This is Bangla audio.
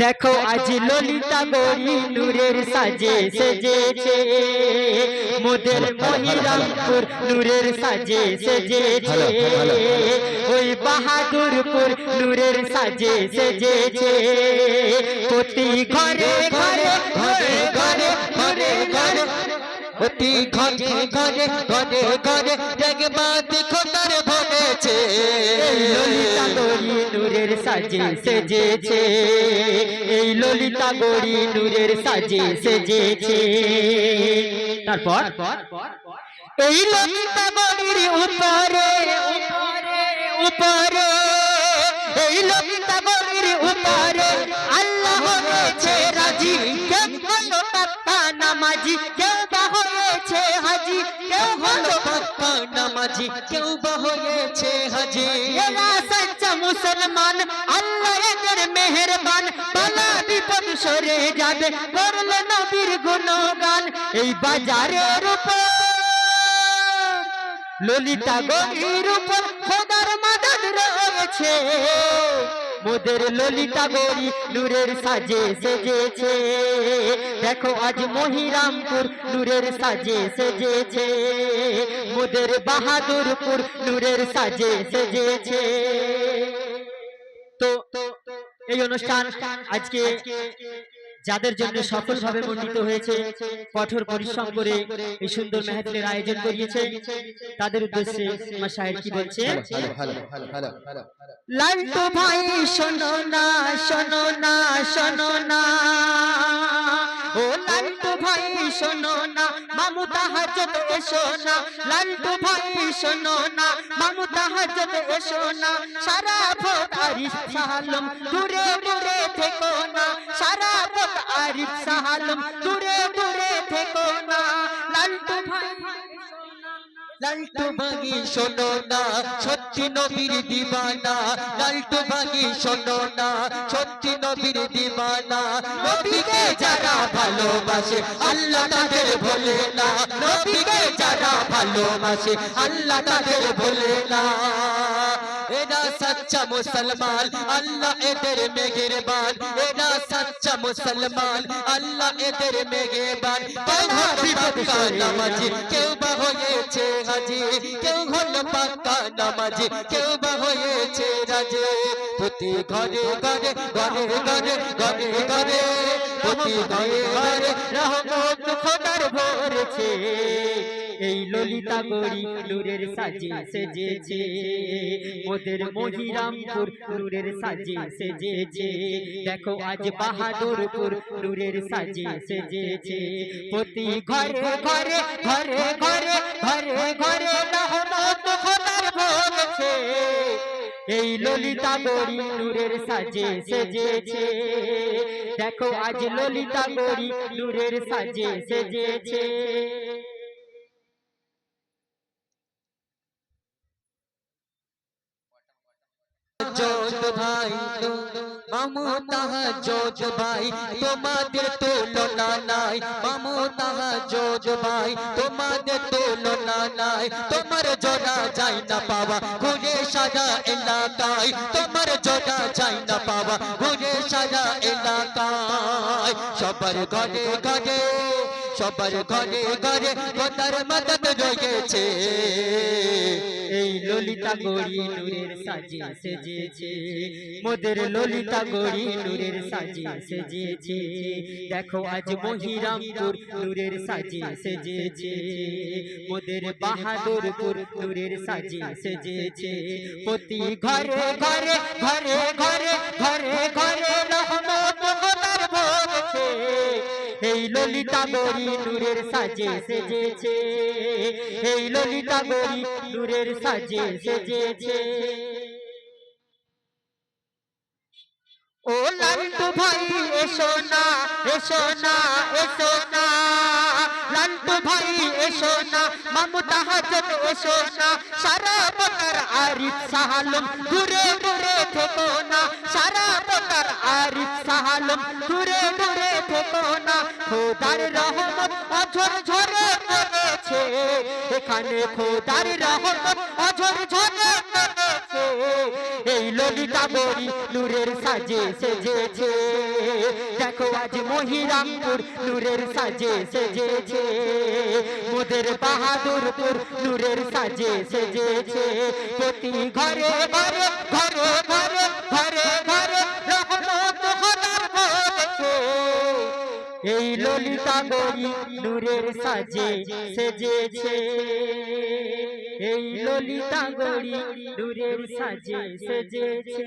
দেখো আজ ললিতা গরি নূরের সাজে সেজেছে। মোদের মহিরামপুর নূরের সাজে সেজেছে। ওই বাহাদুরপুর নূরের সাজে সেজেছে। প্রতি ঘরে ঘরে ঘরে ঘরে ঘরে ঘরে। অতি ঘরে ঘরে ঘরে ঘরে। দেখবা দেখো তার ললিতা গরি নূরের সাজে সেজেছে। এই ললিতা গরি নূরের সাজে সেজেছে। তারপর? এই ললিতা গরির উপরে উপরে উপরে এই ললিতা গরির উপরে আল্লাহ হয়েছে রাজি। কেউ হলো পাক্কা নামাজি। কেউ বা হয়েছে হাজি। কেউ হলো পাক্কা নামাজি। কেউ বা হয়েছে হাজি। এরা সচ্চা মুসলমান। আল্লাহ এদের মেহেরবান। বালা বিপদ সরে যাবে। করলে নবীর গুণগান। এই বাজারের উপর ললিতা গরির উপর খোদার মাদদ রয়েছে। মোদের ললিতা গরি নূরের সাজে সেজেছে। দেখো আজ মহিরামপুর নূরের সাজে সেজেছে। মোদের বাহাদুরপুর নূরের সাজে সেজেছে। তো এই অনুষ্ঠান আজকে যাদের জন্য সফলভাবে মণ্ডিত হয়েছে কঠোর পরিশ্রম করে এই সুন্দর মেহফিলের আয়োজন করিয়েছে। তাদের উদ্দেশ্যে আমার সাহেব কি বলছে লাল্টু ভাই শোনো না শোনো না শোনো না। ও লাল্টু ভাই শোনো না, মামু তাহাজত এসো না লাল্টু ভাই শোনো না, মামু তাহাজত এসো না সারা ভোট আরিফ সাহালম দূরে দূরে থেকো না, সারা ভোট আরিফ সাহালম দূরে লালটু ভাঙি শোনো না, সত্যি নবীর দিবানা। লালটু ভাঙি শোনো না, সত্যি নবীর দিবানা। নবীকে যারা ভালোবাসে, আল্লাহ তাদের ভোলে না। নবীকে যারা ভালোবাসে, আল্লাহ তাদের ভোলে না। এরা সচ্চা মুসলমান আল্লাহ এদের মেঘেরবান এরা সচ্চা মুসলমান আল্লাহ এদের মেঘেরবান কেউ হলো পাক্কা নামাজি কেউ বা হয়েছে হাজি। কেউ হলো পাক্কা নামাজি কেউ বা হয়েছে রাজে। প্রতি ঘরে ঘরে ঘরে ঘরে ঘরে ঘরে প্রতি ঘরে ঘরে রহমত খোদার ভরেছে। এই ললিতা গরি নূরের সাজে সেজেছে ওদের মহিরামপুর নূরের সাজে সেজেছে দেখো আজ বাহাদুরপুর নূরের সাজে সেজেছে প্রতি ঘরে ঘরে ঘরে ঘরে ঘরে ঘরে রহমত খোদার ভরেছে এই ললিতা গরি নূরের সাজে সেজেছে দেখো আজ ললিতা গরি নূরের সাজে সেজেছে জোত ভাই মামু তাহা জোজ ভাই তোমাদের তুলনা নাই মামু তাহা জোজ ভাই তোমাদের তুলনা নাই তোমার জোড়া যাই না পাওয়া ঘুরে সারা এলাকায় তোমার জোড়া যাই না পাওয়া ঘুরে সারা এলাকায় সবার ঘরে ঘরে সবার ঘরে ঘরে খোদার মদত রয়েছে এই ললিতা গড়ি নূরের সাজে সেজেছে। মোদের ললিতা গড়ি নূরের সাজে সেজেছে। দেখো আজ মহিরামপুর নূরের সাজে সেজেছে। মোদের বাহাদুরপুর নূরের সাজে সেজেছে। প্রতি ঘরে ঘরে ঘরে ঘরে ঘরে ঘরে রহমত খোদার এই ললিতা গরি নূরের সাজে সেজেছে। এই ললিতা গরি নূরের সাজে সেজেছে। ও লান্টু ভাই, এসো না এসো না এসো না। লান্টু ভাই, এসো না মামু তাহাজত এসো না। সারা বকার আরিফ সাহালম দূরে দূরে থেকো না। সারা বকার আরিফ সাহালম দূরে দূরে থেকো না। খোদার রহমত অঝর ঝরে পড়েছে এখানে খোদার রহমত অঝর ঝরে পড়েছে বড়ি নূরের সাজে সেজেছে। দেখো আজ মহিরামপুর নূরের সাজে সেজেছে। মোদের বাহাদুরপুর নূরের সাজে সেজেছে। প্রতি ঘরে ঘরে ঘরে ঘরে ঘরে ঘরে এই ললিতা গরি নূরের সাজে সেজেছে। এই ললিতা গড়ি দূরের সাজে সেজেছে।